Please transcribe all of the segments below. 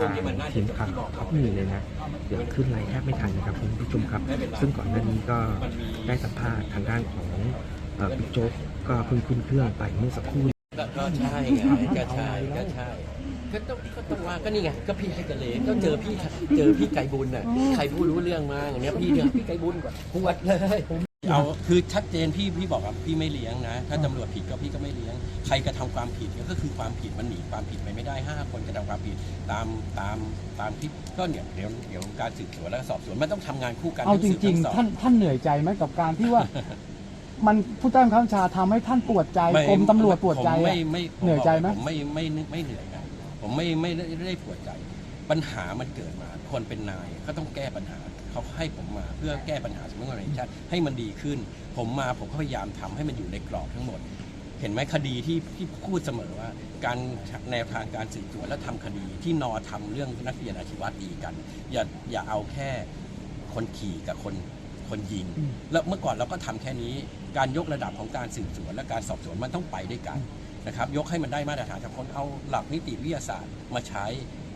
ทางทีมข่าวท็อปนิวเลยนะเดี๋ยวขึ้นไลน์แทบไม่ทันนะครับคุณผู้ชมครับ ซึ่งก่อนหน้านี้ก็ได้สัมภาษณ์ทางด้านของเอ่อบิ๊กโจ๊กก็เพิ่งขึ้นเครื่องไปเมื่อสักครู่ก็ก็ใช่ไงก็ใช่ก็ใช่ก็ต้องก็ต้องว่าก็นี่ไงก็พี่ให้กระเลก็เจอพี่เจอพี่ไก่บุญน่ะใครพูดรู้เรื่องมาอย่างเนี้ยพี่เนี่ยพี่ไก่บุญกว่าปวดเลย เอาคือชัดเจนพี่พี่บอกว่าพี่ไม่เลี้ยงนะ ถ้าตำรวจผิดก็พี่ก็ไม่เลี้ยง ใครกระทำความผิดก็คือความผิดมันหนีความผิดไปไม่ได้ห้าคนกระทำความผิดตามตามตามที่ก็เนี่ยเดี๋ยวเดี๋ยวการสืบสวนและสอบสวนมันต้องทำงานคู่กันเอาจทั้สืบริงทั้สอบๆท่านท่านเหนื่อยใจไหมกับการที่ว่า มันผู้ใต้บังคับบัญชาทำให้ท่านปวดใจไม่กรมตำรวจปวดใจผมอะไม่ไม่ผเหนื่อยใจไหมผมไม่ไม่ไม่ไม่เหนื่อยนะผมไม่ไม่ได้ไม่ได้ปวดใจ ปัญหามันเกิดมา คนเป็นนายก็ต้องแก้ปัญหาเขาให้ผมมาเพื่อแก้ปัญหาสำนักงานตำรวจแห่งชาติให้มันดีขึ้น ผมมาผมก็พยายามทำให้มันอยู่ในกรอบทั้งหมด เห็นไหมคดีที่ที่พูดเสมอว่า การแนวทางการสืบสวนและทำคดีที่นอทำเรื่องนักเรียนอาชีวะตีกัน อย่าอย่าเอาแค่คนขี่กับคนคนยิง แล้วเมื่อก่อนเราก็ทำแค่นี้การยกระดับของการสืบสวน และการสอบสวนมันต้องไปด้วยกันนะครับยกให้มันได้มาตรฐานจากคนเอาหลักนิติวิทยาศาสตร์มาใช้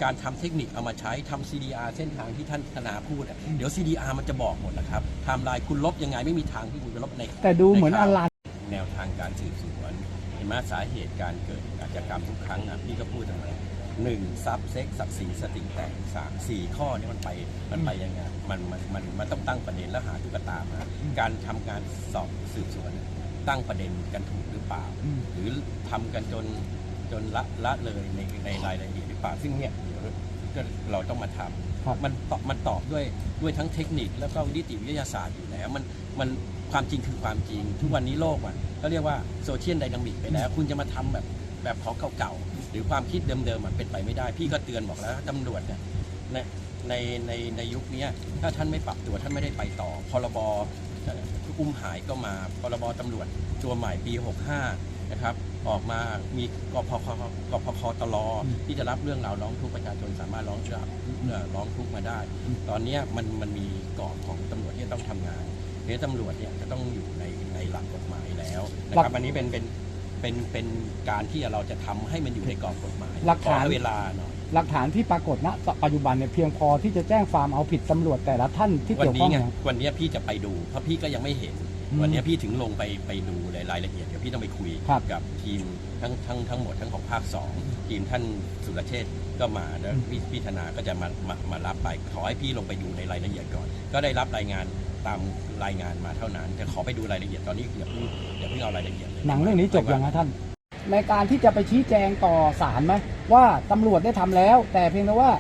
การทำเทคนิคเอามาใช้ทำ CDR เส้นทางที่ท่านธนาพูดอะเดี๋ยว CDR มันจะบอกหมดนะครับไทม์ไลน์คุณลบยังไงไม่มีทางที่คุณจะลบใน แต่ดูเหมือนใอข่าวลัน แนวทางการสืบสวนเห็นไหมสาเหตุการเกิดอาชญากรรมทุกครั้งนะพี่ก็พูดเสมอหนึ่งซับเซ็กศักดิ์ศรีสติแตกสามสี่ข้อนี้มันไปมันไปยังไงมันมันมันมันต้องตั้งประเด็นแล้วหาตุ๊กตามา การทำการสอบสืบสวนตั้งประเด็นกันถูกหรือเปล่าอืมหรือทำกันจนจนละละเลยในในรายละเอียดหรือเปล่าซึ่งเนี่ยเดี๋ยว ก็เราต้องมาทำครับมันตอบมันตอบด้วยด้วยทั้งเทคนิคแล้วก็นิติวิทยาศาสตร์อยู่แล้วมันมันความจริงคือความจริง ทุกวันนี้โลกอะก็เรียกว่าโซเชียลไดนามิกไปแล้ว คุณจะมาทำแบบแบบของเก่าๆหรือความคิดเดิมๆมันเป็นไปไม่ได้ พี่ก็เตือนบอกแล้วตำรวจเนี่ยในในในในยุคเนี้ยถ้าท่านไม่ปรับตัวท่านไม่ได้ไปต่อพรบอุ้มหายก็มาพรบตำรวจตัวใหม่ปี 65 นะครับ ออกมามีกพคกพคตลที่จะรับเรื่องราวร้องทุกข์ประชาชนสามารถร้องเรื่องเอ่อร้องทุกข์มาได้ ตอนเนี้ยมันมันมีกรอบของตำรวจที่จะต้องทำงานเดี๋ยวตำรวจเนี่ยจะต้องอยู่ในในหลักกฎหมายแล้วนะครับอันนี้เป็นเป็นเป็นเป็นการที่เราจะทำให้มันอยู่ในกรอบกฎหมายหลักขอฐานให้เวลาหน่อยหลักฐานที่ปรากฏณปัจจุบันเนี่ยเพียงพอที่จะแจ้งความเอาผิดตำรวจแต่ละท่านที่วันเกี่ยวข้นี้องไงนะวันนี้พี่จะไปดูเพราะพี่ก็ยังไม่เห็นอืม วันนี้พี่ถึงลงไปไปดูในรายละเอียดเดี๋ยวพี่ต้องไปคุยครับกับทีมทั้งทั้งทั้งหมดทั้งของภาค2ทีมท่านสุรเชษฐ์ก็มาแล้วพี่พี่ธนาก็จะมามามารับไปขอให้พี่ลงไปดูในรายละเอียดก่อน ก็ได้รับรายงานตามรายงานมาเท่านั้นจะขอไปดูรายละเอียดตอนนี้อย่าเพิ่งอย่าเพิ่งเอารายละเอียดเลยหนังเรื่องนี้จบยังฮะท่าน ในการที่จะไปชี้แจงต่อศาลไหมว่าตำรวจได้ทำแล้ว แต่เพียงแต่ว่า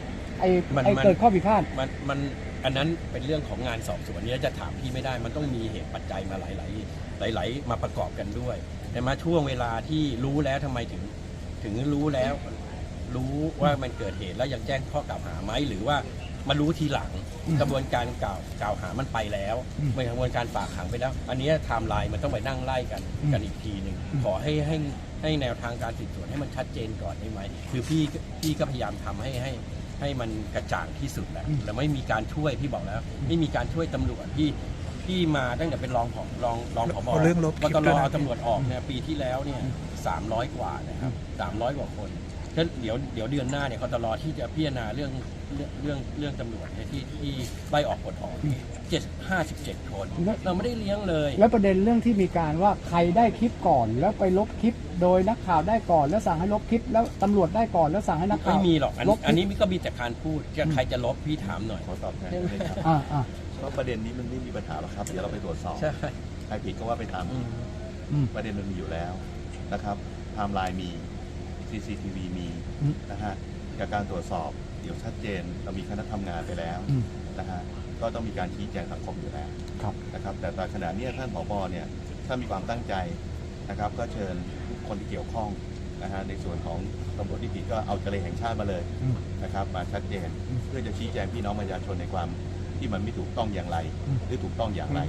ไอ้ไอ้เกิดข้อผิดพลาดมันมัน อันนั้นเป็นเรื่องของงานสอบสวนนี้จะถามพี่ไม่ได้ มันต้องมีเหตุปัจจัยมาหลาย ๆ หลาย ๆ มาประกอบกันด้วยแต่มาช่วงเวลาที่รู้แล้วทำไมถึง ถึงรู้แล้ว รู้ว่ามันเกิดเหตุแล้วยังแจ้งข้อกล่าวหาไหมหรือว่ามารู้ทีหลังอืมกระบวนการกล่าวกล่าวหามันไปแล้วอืมไม่กระบวนการฝากขังไปแล้ว อันเนี้ยไทม์ไลน์มันต้องไปนั่งไล่กันอืมกันอีกทีหนึ่งอืมขอให้ให้ให้แนวทางการสืบสวนให้มันชัดเจนก่อนได้ไหมคือพี่พี่ก็พยายามทำให้ให้ ให้มันกระจ่างที่สุดแหละแล้วไม่มีการช่วยพี่บอกแล้ว ไม่มีการช่วยตำรวจพี่พี่มาตั้งแต่เป็นรองผอรองรองผบเอาเรื่องลบคลิปตด้วยลนะ เอาตำรวจออกเนี่ยปีที่แล้วเนี่ยสามร้อยกว่านะครับสามร้อยกว่าคนฉะ นั้นเดี๋ยวเดี๋ยวเดือนหน้าเนี่ยกตลที่จะพิจารณาเรื่องเรื่องเรื่องเรื่องตำรวจเนี่ยที่ที่ไล่ออกปลดออกเจ็ดห้าสิบเจ็ดคน เราไม่ได้เลี้ยงเลย แล้วประเด็นเรื่องที่มีการว่าใครได้คลิปก่อน แล้วไปลบคลิป โดยนักข่าวได้ก่อน แล้วสั่งให้ลบคลิป แล้วตำรวจได้ก่อนแล้วสั่งให้นักข่าไม่วมีหรอกอันลบคลิปอันนี้ก็มีแต่การพูดจะใครจะลบพี่ถามหน่อยขอตอบแทนได้ครับอ่าอ่าเพราะประเด็นนี้มันไม่มีปัญหาหรอกครับเดี๋ยวเราไปตรวจสอบใช่ใครผิดก็ว่าไปตามอืมอืมประเด็นมันมีอยู่แล้วนะครับไทม์ไลน์มี CCTV มีอืมนะฮะจากการตรวจสอบเดี๋ยวชัดเจนเรามีคณะทำงานไปแล้วอืม นะฮะก็ต้องมีการชี้แจงสังคมอยู่แล้ว ครับ นะครับแต่ตอนขณะเนี้ยท่านผบเนี่ยถ้ามีความตั้งใจนะครับ ก็เชิญทุกคนที่เกี่ยวข้องนะฮะในส่วนของตำรวจที่ผิดก็เอาเจรแห่งชาติมาเลยอืมนะครับมาชัดเจนอืมเพื่อจะชี้แจงพี่น้องประชาชนในความที่มันไม่ถูกต้องอย่างไร อืม หรือถูกต้องอย่างไร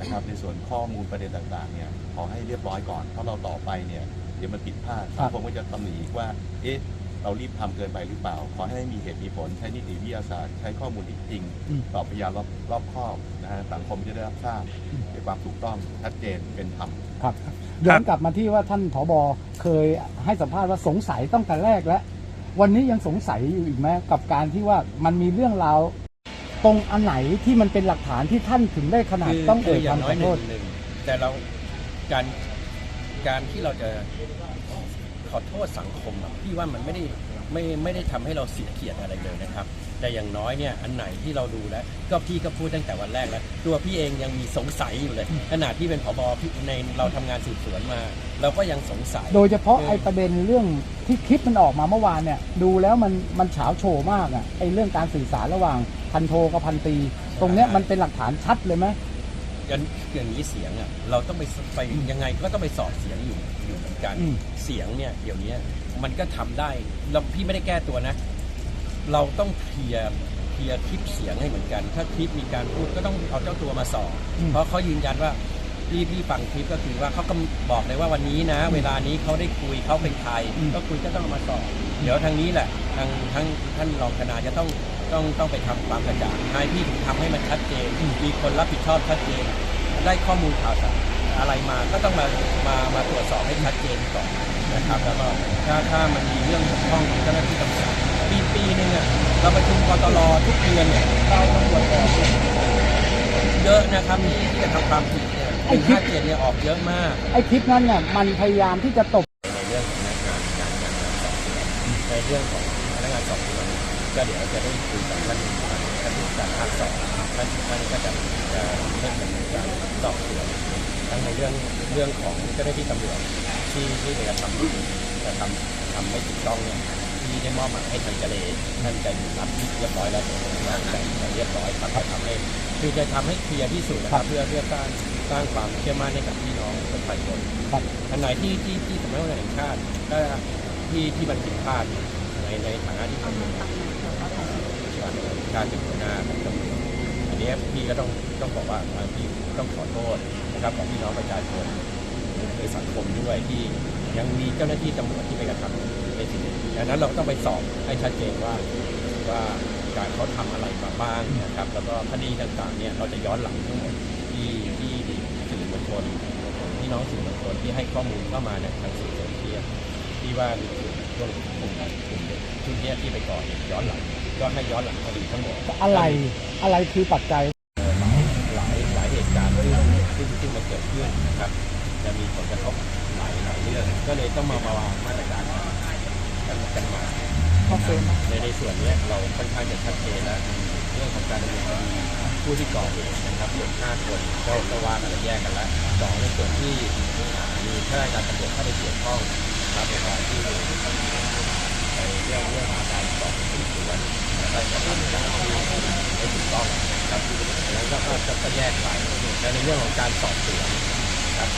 นะครับ ในส่วนข้อมูลประเด็นต่างๆเนี่ยขอให้เรียบร้อยก่อนเพราะเราต่อไปเนี่ย เดี๋ยวมันผิดพลาดครัสับงคมก็จะตำหนิอีกว่า เอ๊ะ เรารีบทำเกินไปหรือเปล่า ขอให้มีเหตุมีผลใช้นิติวิทยาศาสตร์ ใช้ข้อมูลที่จริงอืมตอบพยานรอบรอบคอบนะฮะสังคมจะได้รับทราบในความถูกต้องชัดเจนเป็นธรรมครับย้อนกลับมาที่ว่าท่านผบเคยให้สัมภาษณ์ว่าสงสัยตั้งแต่แรกแล้ววันนี้ยังสงสัยอยู่อีกไหมกับการที่ว่ามันมีเรื่องราวตรงอันไหนที่มันเป็นหลักฐานที่ท่านถึงได้ขนาดคือต้องคืเอ่ยออย่างคำน้ขออยหโทนึ่ษงหนึ่งแต่เราการ การที่เราจะขอโทษสังคมอะพี่ว่ามันไม่ได้ไม่ไม่ได้ทำให้เราเสียเกียรติอะไรเลยนะครับ แต่อย่างน้อยเนี่ยอันไหนที่เราดูแล้ว ก็พี่ก็พูดตั้งแต่วันแรกแล้ว ตัวพี่เองยังมีสงสัยอยู่เลยขนาดที่เป็นผบพี่ในเราทำงานสืบสวนมา เราก็ยังสงสัย โดยเฉพาะเออไอ้ประเด็นเรื่องที่คลิปมันออกมาเมื่อวานเนี่ยดูแล้วมันมันเฉาโชว์มากอะไอ้เรื่องการสื่อสารระหว่างพันโทกับพันตรีตรงเนี้ยมันเป็นหลักฐานชัดเลยไหม อย่างอย่างนี้เสียงอะเราต้องไปไปยังไงก็ต้องไปสอบเสียงอยู่อยู่เหมือนกัน อืม เสียงเนี่ยเดี๋ยวนี้มันก็ทำได้เราพี่ไม่ได้แก้ตัวนะ เราต้องเคลียร์เคลียร์คลิปเสียงให้เหมือนกัน ถ้าคลิปมีการพูดก็ต้องเอาเจ้าตัวมาสอบอืมเพราะเขายืนยันว่า พี่พี่ฟังคลิปก็คือว่าเขาก็บอกเลยว่าวันนี้นะ เวลานี้เขาได้คุยเขาเป็นใครก็คุยก็ต้องเอามาสอบเดี๋ยวทางนี้แหละทางทั้งท่านรองคณาจะต้องต้องต้องไปทำความกระจ่างให้พี่ถึงทำให้มันชัดเจน มีคนรับผิดชอบชัดเจน ได้ข้อมูลข่าวสารอะไรมาก็ต้องมามามาตรวจสอบให้ชัดเจนก่อนนะครับแล้วก็ถ้าถ้ามันมีเรื่องบกพร่องของเจ้าหน้าที่ตำรวจปีปีหนึงอะเราประชุมกตลทุกเดือนเนี่ยเราตำรวจออกเยอะนะครับที่ที่จะทำความผิดเนี่ย หนึ่งห้าเจ็ดเนี่ยออกเยอะมากไอ้คลิปนั้นเนี่ยมันพยายามที่จะตบในเรื่องของการงานงานงานสอบสวนในเรื่องของพนักงานสอบสวนก็เดี๋ยวจะได้คุยกับท่านท่านผู้การภาคสองท่านท่านก็จะจะเริ่มดำเนินการสอบสวนทั้งในเรื่องเรื่องของเจ้าหน้าที่ตำรวจที่ที่จะทำจะทำทำไม่ถูกต้องเนี่ยที่ได้มอบหมายให้ทางเจเลท่านจะรับเรียบร้อยแล้วงานแต่งเรียบร้อยครับจะทำให้คือจะทำให้เคลียร์ที่สุดนะครับเพื่อเพื่อสร้าง สร้างความเชื่อมั่นให้กับพี่น้องประชาชนครับ อันไหนที่ที่ที่สำนักงานแห่งชาติก็ที่ที่มันผิดพลาดในในฐานะที่ทำการเป็นหัวหน้าของตำรวจอันนี้พี่ก็ต้องต้องบอกว่าอ่าพี่ต้องขอโทษนะครับกับพี่น้องประชาชนในสังคมด้วยที่ยังมีเจ้าหน้าที่ตำรวจที่ไปกระทำในสิ่งนี้ดังนั้นเราต้องไปสอบให้ชัดเจนว่าว่าการเขาทำอะไรมาบ้างนะครับ แล้วก็คดีต่างๆเนี่ยเราจะย้อนหลังทั้งหมดที่ที่สื่อมวล ชนพี่น้องสื่อมวลชนที่ให้ข้อมูลเข้ามาในทางสื่อโซเชียลที่ว่ามีกลุ่มช่วงกลุ่มกลุ่มเด็กชุดเนี้ยที่ไปก่อเหตุย้อนหลังก็ให้ย้อนหลังคดีทั้งหมดอะไรอะไรคือปัจจัยหลายหลายหลายเหตุการณ์ที่ที่ที่มันเกิดขึ้นนะครับ จะมีผลกระทบหลายหลายเรื่องก็เลยต้องมามาวางมาตรการกันกันมา ในในส่วนเนี้ยเราค่อนข้างจะชัดเจนแล้วเรื่องของการดำเนินคดีผู้ที่ก่อเหตุนะครับรวมห้าคนก็ก็ว่ากันแล้วแยกกันแล้วสองในส่วนที่อ่ามีข้าราชการตำรวจเข้าไปเกี่ยวข้องนะครับในการที่ในเรื่องเรื่องของการสอบสวนและการทำการที่ไม่ถูกต้องนะครับแล้วก็ก็แยกไปแล้วในเรื่องของการสอบสวนครับ